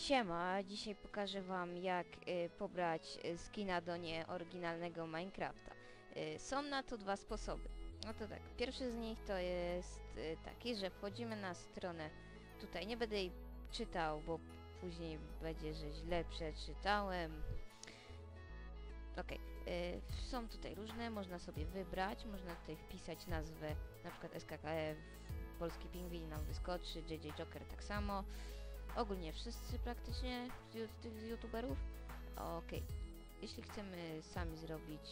Siema, dzisiaj pokażę wam jak y, pobrać y, skina do nieoryginalnego Minecrafta. Y, są na to dwa sposoby. No to tak, pierwszy z nich to jest y, taki, że wchodzimy na stronę, tutaj nie będę jej czytał, bo później będzie, że źle przeczytałem. Okej, y, są tutaj różne, można sobie wybrać, można tutaj wpisać nazwę, na przykład SKKF, Polski Pingwin nam wyskoczy, JJ Joker tak samo. Ogólnie wszyscy praktycznie z tych youtuberów. Okej. Jeśli chcemy sami zrobić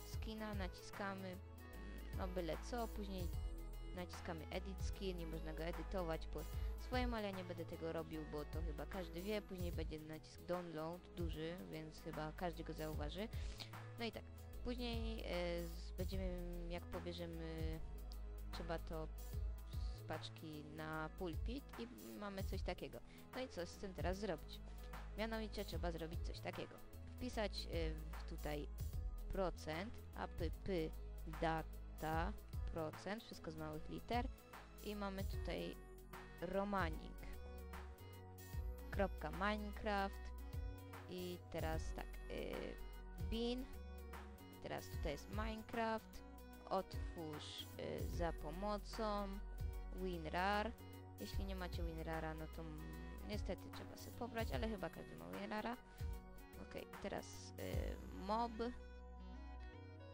skina, naciskamy mm, no byle co, później naciskamy edit skin i można go edytować po swoim, ale ja nie będę tego robił, bo to chyba każdy wie. Później będzie nacisk download duży, więc chyba każdy go zauważy. No i tak, później e, będziemy, jak pobierzemy, trzeba to paczki na pulpit i mamy coś takiego. No i co z tym teraz zrobić? Mianowicie trzeba zrobić coś takiego. Wpisać y, tutaj procent, app data procent, wszystko z małych liter i mamy tutaj romanik kropka minecraft i teraz tak y, bin teraz tutaj jest minecraft otwórz y, za pomocą WinRAR. Jeśli nie macie WinRARa, no to mm, niestety trzeba sobie pobrać, ale chyba każdy ma WinRARa. Ok, teraz y, mob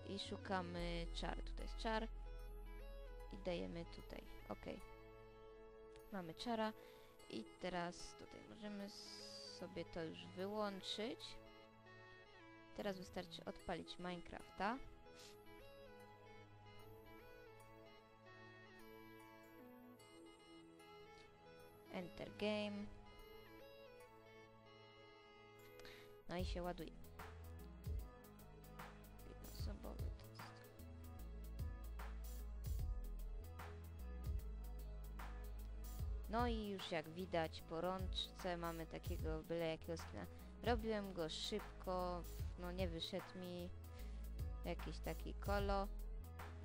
i szukamy char. Tutaj jest char i dajemy tutaj. Ok. Mamy chara i teraz tutaj możemy sobie to już wyłączyć. Teraz wystarczy odpalić Minecrafta. Enter game. No i się ładuje. Jest. No i już jak widać po rączce mamy takiego byle jakiego skina. Robiłem go szybko, no nie wyszedł mi jakiś taki kolo.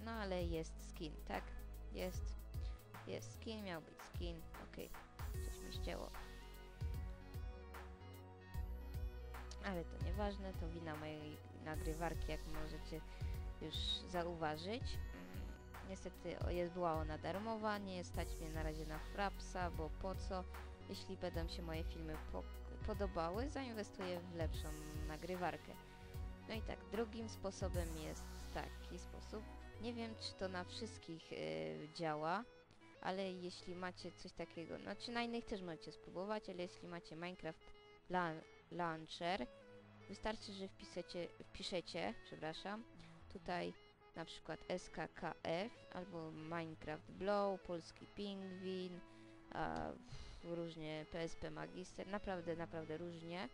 No ale jest skin, tak? Jest. Jest skin, miał być skin. Okej, coś ścięło. Ale to nieważne, to wina mojej nagrywarki, jak możecie już zauważyć. Niestety jest, była ona darmowa, nie stać mnie na razie na frapsa, bo po co? Jeśli będą się moje filmy po podobały, zainwestuję w lepszą nagrywarkę. No i tak, drugim sposobem jest taki sposób. Nie wiem, czy to na wszystkich y, działa, ale jeśli macie coś takiego, znaczy na innych też możecie spróbować, ale jeśli macie Minecraft Launcher, wystarczy, że wpiszecie, wpiszecie, przepraszam, tutaj na przykład SKKF albo Minecraft Blow, Polski Pingwin, a, różnie PSP Magister, naprawdę, naprawdę różnie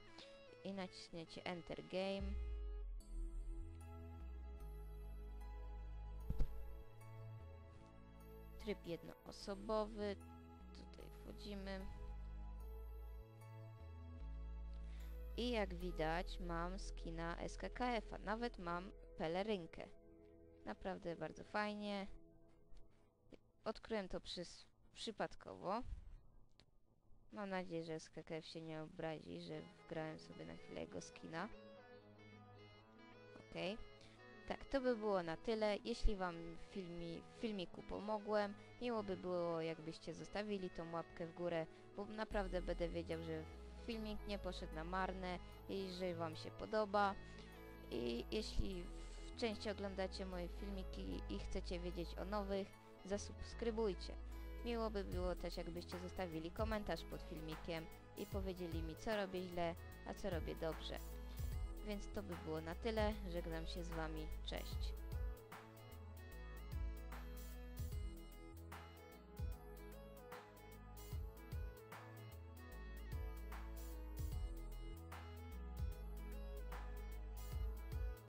i naciśniecie Enter Game. Tryb jednoosobowy, tutaj wchodzimy. I jak widać mam skina SKKF-a, nawet mam pelerynkę. Naprawdę bardzo fajnie. Odkryłem to przys przypadkowo. Mam nadzieję, że SKKF się nie obrazi, że wgrałem sobie na chwilę jego skina. Okej. Tak, to by było na tyle. Jeśli Wam w, filmi, w filmiku pomogłem, miło by było jakbyście zostawili tą łapkę w górę, bo naprawdę będę wiedział, że filmik nie poszedł na marne i że Wam się podoba. I jeśli w części oglądacie moje filmiki i chcecie wiedzieć o nowych, zasubskrybujcie. Miło by było też, jakbyście zostawili komentarz pod filmikiem i powiedzieli mi, co robię źle, a co robię dobrze. Więc to by było na tyle. Żegnam się z Wami. Cześć.